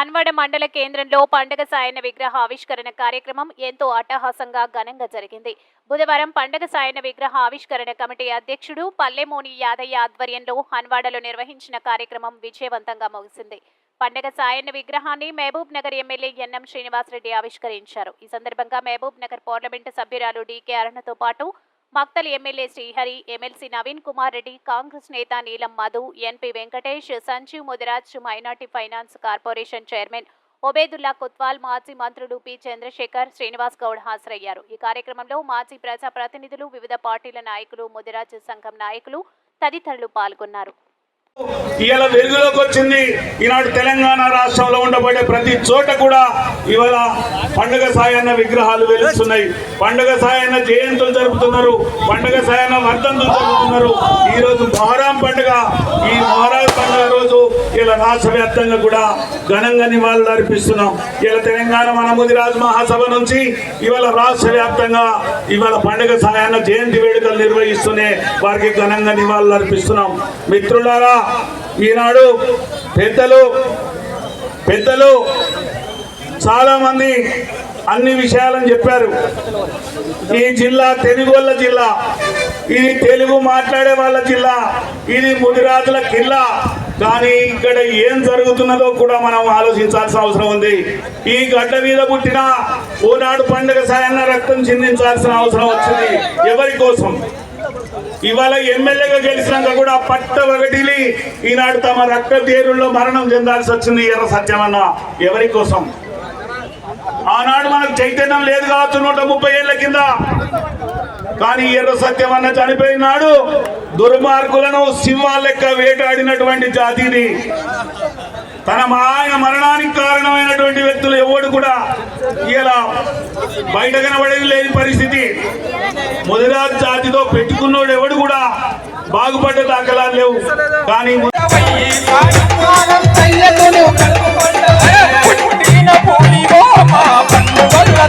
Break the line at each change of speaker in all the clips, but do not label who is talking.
హన్వాడ మండల కేంద్రంలో పండగ సాయన విగ్రహ ఆవిష్కరణ కార్యక్రమం ఎంతో అట్టహాసంగా ఘనంగా జరిగింది. బుధవారం పండగ సాయన విగ్రహ ఆవిష్కరణ కమిటీ అధ్యక్షుడు పల్లెమోని యాదయ్య ఆధ్వర్యంలో హన్వాడలో నిర్వహించిన కార్యక్రమం విజయవంతంగా ముగిసింది. పండగ సాయన్న విగ్రహాన్ని మహబూబ్ నగర్ ఎమ్మెల్యే ఎన్ఎం శ్రీనివాసరెడ్డి ఆవిష్కరించారు. ఈ సందర్భంగా మహబూబ్ నగర్ పార్లమెంటు సభ్యురాలు డీకే అరుణతో పాటు మక్తల్ ఎమ్మెల్యే శ్రీహరి ఎమ్మెల్సీ నవీన్ కుమార్ రెడ్డి కాంగ్రెస్ నేత Neelam Madhu NP Venkatesh Sanjeev Mudiraj minority finance corporation chairman Obaidullah Kotwal మాజీ మంత్రులు పి చంద్రశేఖర్ శ్రీనివాస్ గౌడ్ హాజరయ్యారు. ఈ కార్యక్రమంలో మాజీ ప్రజా ప్రతినిధులు వివిధ పార్టీల నాయకులు ముదిరాజ్ సంఘం నాయకులు తదితరులు పాల్గొన్నారు.
ఇవాళ వెలుగులోకి వచ్చింది. ఈనాడు తెలంగాణ రాష్ట్రంలో ఉండబడే ప్రతి చోట కూడా ఇవాళ పండుగ సాయన్న విగ్రహాలు వెలుస్తున్నాయి పండుగ సాయన్న జయంతులు జరుపుతున్నారు. పండుగ సాయన్న వర్ధంతులు జరుపుతున్నారు. ఈ రోజు మొహరాం పండుగ. ఈ మొహరాం పండుగ రోజు ఇలా రాష్ట్ర వ్యాప్తంగా కూడా ఘనంగా నివాళులు అర్పిస్తున్నాం. ఇలా తెలంగాణ మన ముదిరాజు మహాసభ నుంచి ఇవాళ రాష్ట్ర వ్యాప్తంగా ఇవాళ పండుగ సాయన్న జయంతి వేడుకలు నిర్వహిస్తూనే వారికి ఘనంగా నివాళులు అర్పిస్తున్నాం. మిత్రులారా ఈనాడు పెద్దలు పెద్దలు చాలామంది అన్ని విషయాలను చెప్పారు. ఈ జిల్లా తెలుగు వాళ్ళ జిల్లా ఇది తెలుగు మాట్లాడే వాళ్ళ జిల్లా ఇది ముదిరాజుల కిల్లా. కానీ ఇక్కడ ఏం జరుగుతున్నదో కూడా మనం ఆలోచించాల్సిన అవసరం ఉంది. ఈ గడ్డ మీద పుట్టిన ఓనాడు పండుగ సాయన్న రక్తం చిందించాల్సిన అవసరం వచ్చింది. ఎవరి కోసం? ఇవాళ ఎమ్మెల్యేగా గెలిచినాక కూడా పట్ట ఒకటిలి ఈనాడు తమ రక్త తీరుల్లో మరణం చెందాల్సి వచ్చింది ఎర్ర సత్యమన్న. ఎవరి కోసం? ఆనాడు మనకు చైతన్యం లేదు కావచ్చు నూట ముప్పై ఏళ్ళ కింద. కానీ ఎర్ర సత్యమన్న చనిపోయినాడు. దుర్మార్గులను సింహాల లెక్క వేటాడినటువంటి జాతిని. తన ఆయన మరణానికి కారణమైనటువంటి వ్యక్తులు ఎవడు కూడా ఇలా బయట కనబడేది లేని పరిస్థితి. ముదిరాజ్ జాతితో పెట్టుకున్నోడు ఎవడు కూడా బాగుపడ్డ దాఖలాలు లేవు. కానీ
పుట్టిన మా పన్ను వల్ల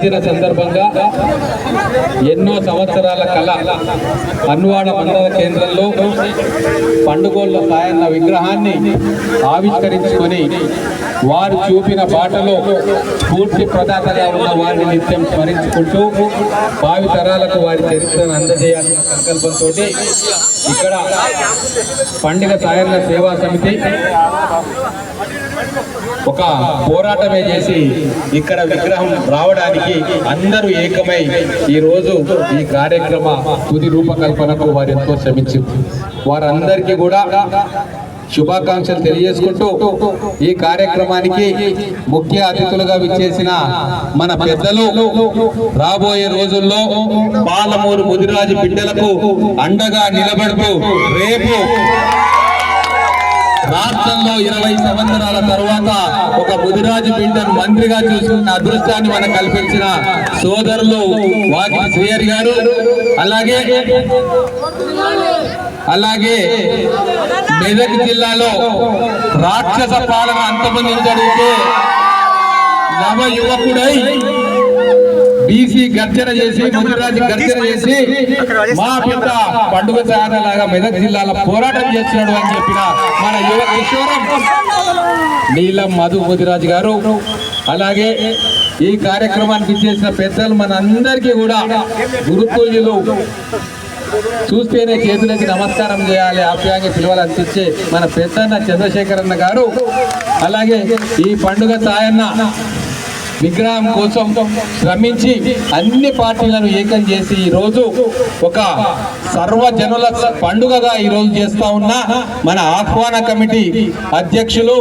జన్మదిన సందర్భంగా ఎన్నో సంవత్సరాల కళ అన్వాడ మండల కేంద్రంలో పండుగోళ్ళ సాయన్న విగ్రహాన్ని ఆవిష్కరించుకొని వారు చూపిన బాటలో పూర్తి ప్రదాతగా ఉన్న వారిని నిత్యం స్మరించుకుంటూ భావి తరాలకు వారి చరిత్రను అందజేయాలనే సంకల్పంతో ఇక్కడ పండుగ సాయన్న సేవా సమితి ఒక పోరాటమే చేసి ఇక్కడ విగ్రహం రావడానికి అందరూ ఏకమై ఈరోజు ఈ కార్యక్రమ తుది రూపకల్పనకు వారు ఎంతో శ్రమించారు వారందరికీ కూడా శుభాకాంక్షలు తెలియజేసుకుంటూ ఈ కార్యక్రమానికి ముఖ్య అతిథులుగా విచ్చేసిన మన పెద్దలు రాబోయే రోజుల్లో పాలమూరు ముదిరాజు బిడ్డలకు అండగా నిలబడుతూ రేపు రాష్ట్రంలో ఇరవై సంవత్సరాల తర్వాత ఒక ముదిరాజు బిడ్డను మంత్రిగా చూసుకున్న అదృష్టాన్ని మనకు కల్పించిన సోదరులు వాకి శ్రీహరి గారు. అలాగే అలాగే మెదక్ జిల్లాలో రాక్షస పాలన అంతమందించడానికి నవ యువకుడై బీసీ గర్జన చేసి ముదిరాజు గర్జన చేసి మా పెద్ద పండుగ లాగా మెదక్ జిల్లాలో పోరాటం చేస్తున్నాడు అని చెప్పిన మన యువ కిషోరం. నీలం మధు ముదిరాజు గారు అలాగే ఈ కార్యక్రమానికి చేసిన పెద్దలు మన అందరికీ కూడా గురుతుల్యులు చూస్తేనే చేతులకి నమస్కారం చేయాలి ఆప్యాయంగా పిలవాలి అనిపించే మన పెద్దన్న చంద్రశేఖర్ అన్న గారు అలాగే ఈ పండుగ సాయన్న విగ్రహం కోసం శ్రమించి అన్ని పార్టీలను ఏకం చేసి ఈరోజు ఒక సర్వజనుల పండుగగా ఈ రోజు చేస్తా ఉన్న మన ఆహ్వాన కమిటీ అధ్యక్షులు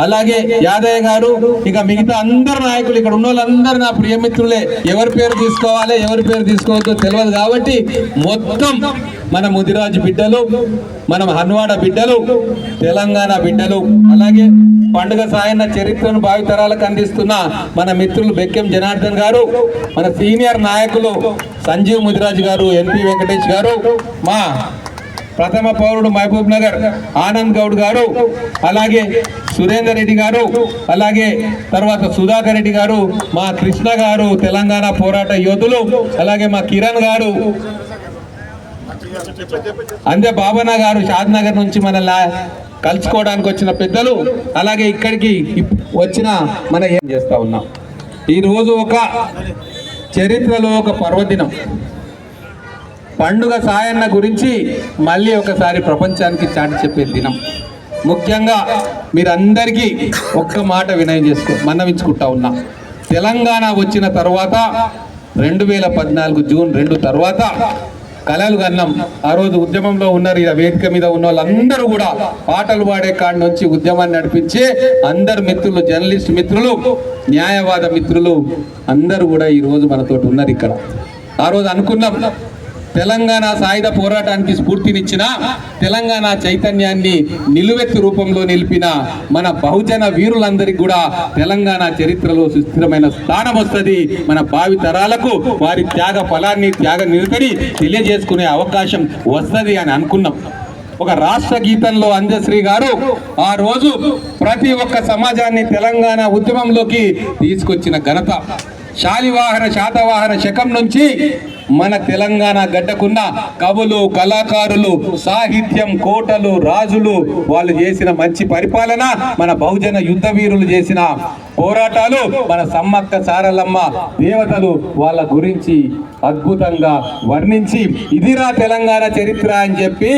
అలాగే యాదయ్య గారు ఇక మిగతా అందరు నాయకులు ఇక్కడ ఉన్న వాళ్ళందరూ నా ప్రియమిత్రులే. ఎవరి పేరు తీసుకోవాలి ఎవరి పేరు తీసుకోవద్దో తెలియదు కాబట్టి మొత్తం మన ముదిరాజు బిడ్డలు మనం హన్వాడ బిడ్డలు తెలంగాణ బిడ్డలు అలాగే పండుగ సాయన్న చరిత్రను భావితరాలకు అందిస్తున్న మన మిత్రులు బెక్కెం జనార్దన్ గారు మన సీనియర్ నాయకులు సంజీవ్ ముదిరాజు గారు ఎన్పి వెంకటేష్ గారు మా ప్రథమ పౌరుడు మహబూబ్ నగర్ ఆనంద్ గౌడ్ గారు అలాగే సురేందర్ రెడ్డి గారు అలాగే తర్వాత సుధాకర్ రెడ్డి గారు మా కృష్ణ గారు తెలంగాణ పోరాట యోధులు అలాగే మా కిరణ్ గారు అందే బాబన్న గారు షాద్ నగర్ నుంచి మనల్ని కలుసుకోవడానికి వచ్చిన పెద్దలు అలాగే ఇక్కడికి ఇప్- వచ్చిన మనం ఏం చేస్తా ఉన్నాం. ఈరోజు ఒక చరిత్రలో ఒక పర్వదినం. పండుగ సాయన్న గురించి మళ్ళీ ఒకసారి ప్రపంచానికి చాటి చెప్పే దినం. ముఖ్యంగా మీరందరికీ ఒక్క మాట వినయం చేసుకో మన్నవించుకుంటా ఉన్నా. తెలంగాణ వచ్చిన తర్వాత రెండు వేల పద్నాలుగు జూన్ రెండు తర్వాత కళలు కన్నాం. ఆ రోజు ఉద్యమంలో ఉన్నారు ఇలా వేదిక మీద ఉన్న వాళ్ళందరూ కూడా పాటలు పాడే కాడి నుంచి ఉద్యమాన్ని నడిపించే అందరు మిత్రులు జర్నలిస్ట్ మిత్రులు న్యాయవాద మిత్రులు అందరూ కూడా ఈరోజు మనతోటి ఉన్నారు ఇక్కడ. ఆ రోజు అనుకున్నాం. తెలంగాణ సాయుధ పోరాటానికి స్ఫూర్తినిచ్చిన తెలంగాణ చైతన్యాన్ని నిలువెత్తు రూపంలో నిలిపిన మన బహుజన వీరులందరికీ కూడా తెలంగాణ చరిత్రలో సుస్థిరమైన స్థానం వస్తుంది. మన భావి తరాలకు వారి త్యాగ ఫలాన్ని త్యాగ నిరతని తెలియజేసుకునే అవకాశం వస్తుంది అని అనుకున్నాం. ఒక రాష్ట్ర గీతంలో అంజశ్రీ గారు ఆ రోజు ప్రతి ఒక్క సమాజాన్ని తెలంగాణ ఉద్యమంలోకి తీసుకొచ్చిన ఘనత. శాలివాహన శాతవాహన శకం నుంచి మన తెలంగాణ గడ్డకున్న కవులు కళాకారులు సాహిత్యం కోటలు రాజులు వాళ్ళు చేసిన మంచి పరిపాలన మన బహుజన యుద్ధ వీరులు చేసిన పోరాటాలు మన సమ్మక్క సారలమ్మ దేవతలు వాళ్ళ గురించి అద్భుతంగా వర్ణించి ఇదిరా తెలంగాణ చరిత్ర అని చెప్పి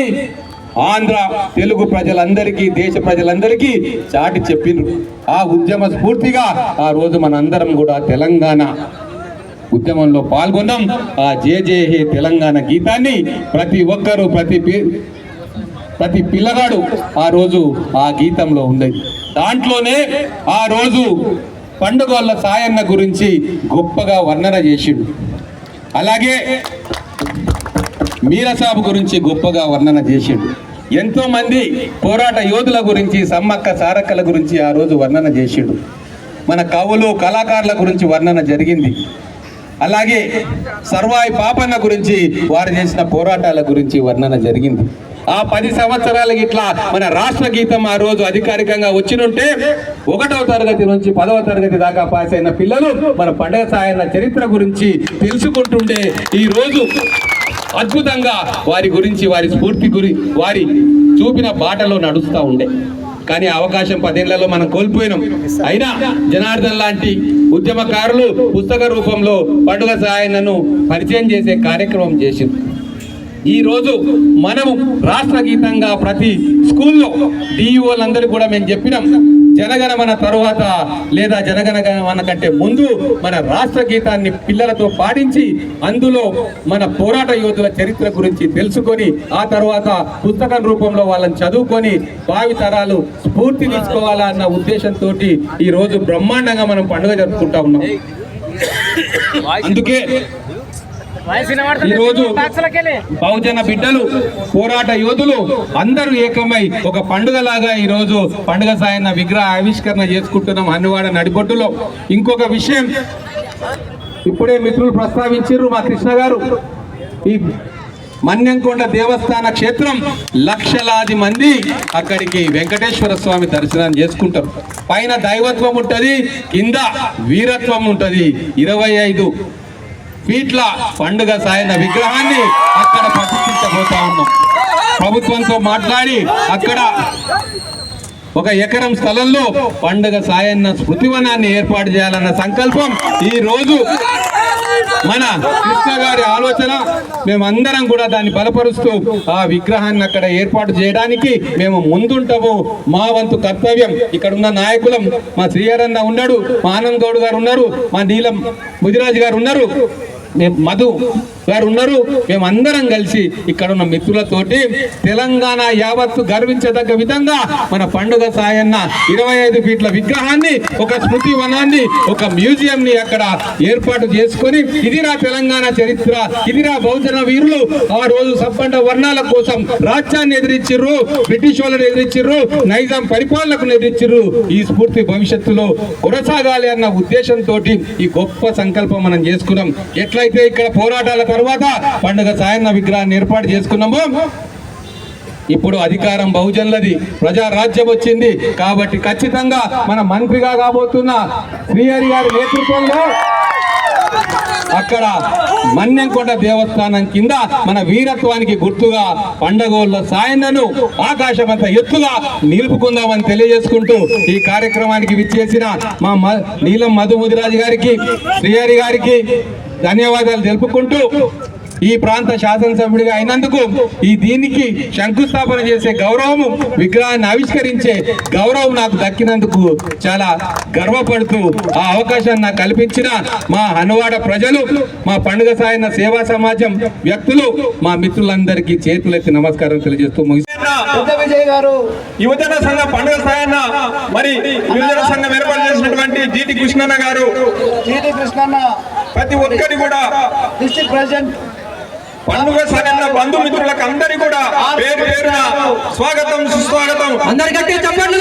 ఆంధ్ర తెలుగు ప్రజలందరికీ దేశ ప్రజలందరికీ చాటి చెప్పిండ్రు ఆ ఉద్యమ స్ఫూర్తిగా ఆ రోజు మనందరం కూడా తెలంగాణ ఉద్యమంలో పాల్గొన్నాం ఆ జే జే హే తెలంగాణ గీతాన్ని ప్రతి ఒక్కరూ ప్రతి పి- ప్రతి పిల్లగాడు ఆ రోజు ఆ గీతంలో ఉండేది. దాంట్లోనే ఆ రోజు పండుగల సాయన్న గురించి గొప్పగా వర్ణన చేసిండు. అలాగే మీరసాబు గురించి గొప్పగా వర్ణన చేసిండు. ఎంతో మంది పోరాట యోధుల గురించి సమ్మక్క సారక్కల గురించి ఆ రోజు వర్ణన చేసిండు. మన కవులు కళాకారుల గురించి వర్ణన జరిగింది. అలాగే సర్వాయి పాపన్న గురించి వారు చేసిన పోరాటాల గురించి వర్ణన జరిగింది. ఆ పది సంవత్సరాలకి ఇట్లా మన రాష్ట్ర గీతం ఆ రోజు అధికారికంగా వచ్చినుంటే ఒకటవ తరగతి నుంచి పదవ తరగతి దాకా పాస్ అయిన పిల్లలు మన పండగ సాయన్న చరిత్ర గురించి తెలుసుకుంటుండే. ఈ రోజు అద్భుతంగా వారి గురించి వారి స్ఫూర్తి గురి వారి చూపిన బాటలో నడుస్తూ ఉండే. కానీ అవకాశం పదేళ్ళలో మనం కోల్పోయినాం. అయినా జనార్దన్ లాంటి ఉద్యమకారులు పుస్తక రూపంలో పండుగ సాయన్నను పరిచయం చేసే కార్యక్రమం చేసింది. ఈ రోజు మనము రాష్ట్ర గీతంగా ప్రతి స్కూల్లో డిఈఓలందరూ కూడా మేము చెప్పినాం. జనగణమన తరువాత లేదా జనగణమన కంటే ముందు మన రాష్ట్ర గీతాన్ని పిల్లలతో పాటించి అందులో మన పోరాట యోధుల చరిత్ర గురించి తెలుసుకొని ఆ తర్వాత పుస్తకం రూపంలో వాళ్ళని చదువుకొని భావి తరాలు స్ఫూర్తి తీసుకోవాలన్న ఉద్దేశంతో ఈ రోజు బ్రహ్మాండంగా మనం పండుగ జరుపుకుంటా ఉన్నాం. అందుకే ఈ రోజు బహుజన బిడ్డలు పోరాట యోధులు అందరూ ఏకమై ఒక పండుగలాగా ఈ రోజు పండుగ సాయన్న విగ్రహ ఆవిష్కరణ చేసుకుంటున్నాం అన్నవాడ నడిబొట్టులో ఇంకొక విషయం ఇప్పుడే మిత్రులు ప్రస్తావించారు మా కృష్ణ గారు. ఈ మన్యంకొండ దేవస్థాన క్షేత్రం లక్షలాది మంది అక్కడికి వెంకటేశ్వర స్వామి దర్శనం చేసుకుంటారు. పైన దైవత్వం ఉంటది కింద వీరత్వం ఉంటది. ఇరవై ఐదు ఫీట్ల పండుగ సాయన విగ్రహాన్ని అక్కడ ప్రతిష్ఠించబోతా ఉన్నాం. ప్రభుత్వంతో మాట్లాడి అక్కడ ఒక ఎకరం స్థలంలో పండుగ సాయన్న స్మృతివనాన్ని ఏర్పాటు చేయాలన్న సంకల్పం ఈ రోజు మన కృష్ణ గారి ఆలోచన. మేమందరం కూడా దాన్ని బలపరుస్తూ ఆ విగ్రహాన్ని అక్కడ ఏర్పాటు చేయడానికి మేము ముందుంటాము. మా వంతు కర్తవ్యం. ఇక్కడ ఉన్న నాయకులం మా శ్రీహరన్న ఉన్నాడు మా ఆనంద్ గౌడ్ గారు ఉన్నారు మా నీలం ముదిరాజు గారు ఉన్నారు. మధు వారు ఉన్నారు మేమందరం కలిసి ఇక్కడ ఉన్న మిత్రులతోటి తెలంగాణ యావత్తు గర్వించదగ్గ విధంగా మన పండుగ సాయన్న ఇరవై ఐదు ఫీట్ల విగ్రహాన్ని ఒక స్మృతి వనాన్ని ఒక మ్యూజియం ని అక్కడ ఏర్పాటు చేసుకొని ఇదిరా తెలంగాణ చరిత్ర ఇదిరా బహుజన వీరులు. ఆ రోజు సబ్బండ వర్ణాల కోసం రాజ్యాన్ని ఎదిరించిర్రు బ్రిటిష్ వాళ్ళని ఎదిరించిర్రు నైజాం పరిపాలనకు ఎదిరించిర్రు. ఈ స్ఫూర్తి భవిష్యత్తులో కొనసాగాలి అన్న ఉద్దేశంతో ఈ గొప్ప సంకల్పం మనం చేసుకున్నాం. ఎట్లయితే ఇక్కడ పోరాటాల తర్వాత పండుగ సాయన్న విగ్రహాన్ని ఏర్పాటు చేసుకున్నాము. ఇప్పుడు అధికారం బహుజనులది ప్రజా రాజ్యం వచ్చింది. కాబట్టి ఖచ్చితంగా మన మంత్రిగా కాబోతున్న శ్రీహరి గారి నేతృత్వంలో అక్కడ మన్నెంకొండ దేవస్థానం కింద మన వీరత్వానికి గుర్తుగా పండగోళ్ళ సాయన్నను ఆకాశమంత ఎత్తుగా నిలుపుకుందామని తెలియజేసుకుంటూ ఈ కార్యక్రమానికి విచ్చేసిన మా మ- నీలం మధు ముదిరాజు గారికి శ్రీహరి గారికి ధన్యవాదాలు తెలుపుకుంటూ ఈ ప్రాంత శాసనసభ్యుడిగా అయినందుకు ఈ దీనికి శంకుస్థాపన చేసే గౌరవము విగ్రహాన్ని ఆవిష్కరించే గౌరవం నాకు దక్కినందుకు చాలా గర్వపడుతూ ఆ అవకాశాన్ని నాకు కల్పించిన మా హనువాడ ప్రజలు మా పండుగ సాయన సేవా సమాజం వ్యక్తులు మా మిత్రులందరికీ చేతులెత్తి నమస్కారం తెలియజేస్తూ
యువజన సంఘ పండుగ సాయన్న మరి యువజన సంఘం ఏర్పాటు చేసినటువంటి జీటి కృష్ణన్న గారు.
జీడి కృష్ణన్న.
ప్రతి ఒక్కరి కూడా
డిస్ట్రిక్ట్ ప్రెసిడెంట్
పండుగ సాయన్న బంధుమిత్రులకు అందరి కూడా పేరు పేరున స్వాగతం సుస్వాగతం.
అందరు గట్టిగా చెప్పండి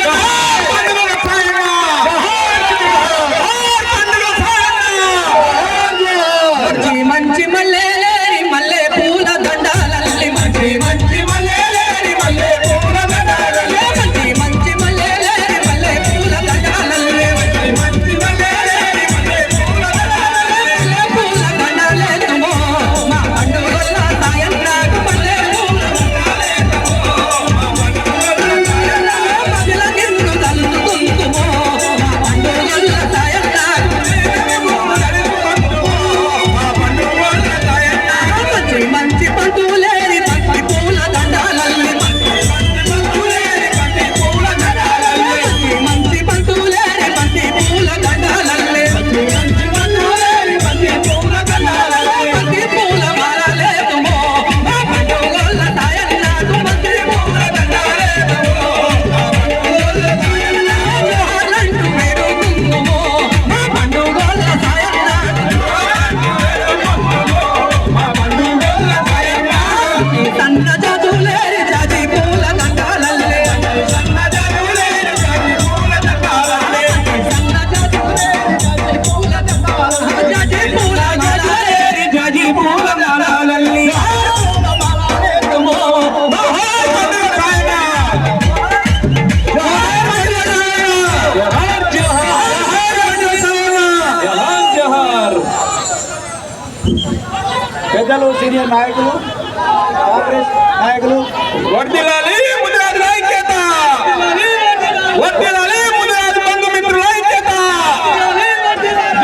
నాయకులు కాంగ్రెస్ నాయకులు.
వర్ధిల్లాలి ముదిరాజుల ఐక్యత. వర్ధిల్లాలి ముదిరాజు బంధుమిత్రుల ఐక్యత.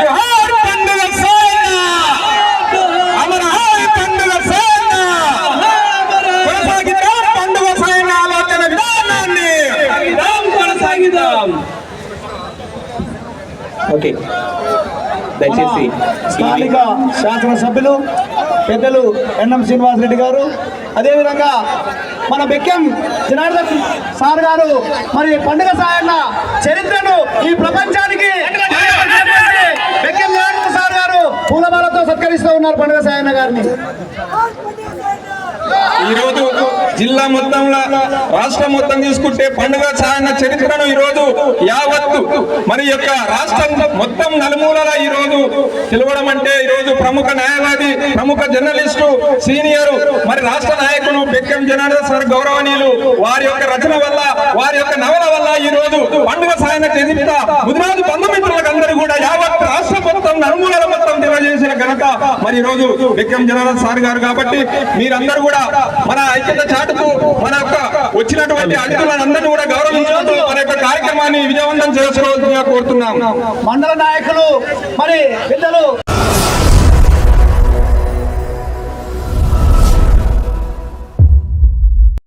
జోహార్ పండుగ సాయన్న. అమర హాయ్ పండుగ సాయన్న. కొనసాగిద్దాం పండుగ సాయన్న ఆలోచన విధానాన్ని. కొనసాగిద్దాం ఓకే. దయచేసి
స్థానిక శాసనసభ్యులు పెద్దలు ఎన్ఎం శ్రీనివాసరెడ్డి గారు. అదేవిధంగా మన బెక్కెం జనార్దన్ సార్ గారు మరి పండుగ సాయన్న చరిత్రను ఈ ప్రపంచానికి బెక్కెం జనార్దన్ సార్ గారు పూలమాలతో సత్కరిస్తూ ఉన్నారు పండుగ సాయన్న గారిని.
ఈ రోజు జిల్లా మొత్తంలో రాష్ట్రం మొత్తం తీసుకుంటే పండుగ సాయన చరిత్రను ఈరోజు యావత్తు మరి యొక్క రాష్ట్రం మొత్తం నలుమూలల ఈ రోజు తెలవడం అంటే ఈ రోజు ప్రముఖ న్యాయవాది ప్రముఖ జర్నలిస్టు సీనియర్ మరి రాష్ట్ర నాయకులు బెక్కం జనార్దన్ సార్ గౌరవనీయులు వారి యొక్క రచన వల్ల వారి యొక్క నవల వల్ల ఈ రోజు పండుగ సాయన చరిత్ర ముదిరాజు బంధుమిత్రులకు అందరూ కూడా యావత్ రాష్ట్ర మొత్తం నలుమూలల మొత్తం ఘనత మరి ఈ రోజు విక్రమ్ జనార్దన్ సార్ గారు కాబట్టి మీరందరూ కూడా మన ఐక్యత చాటుతూ మన యొక్క వచ్చినటువంటి అతిథులందరినీ కూడా గౌరవించుకుంటూ మన యొక్క కార్యక్రమాన్ని విజయవంతం చేసుకోవాల్సిందిగా కోరుతున్నాం.
మండల నాయకులు మరి పెద్దలు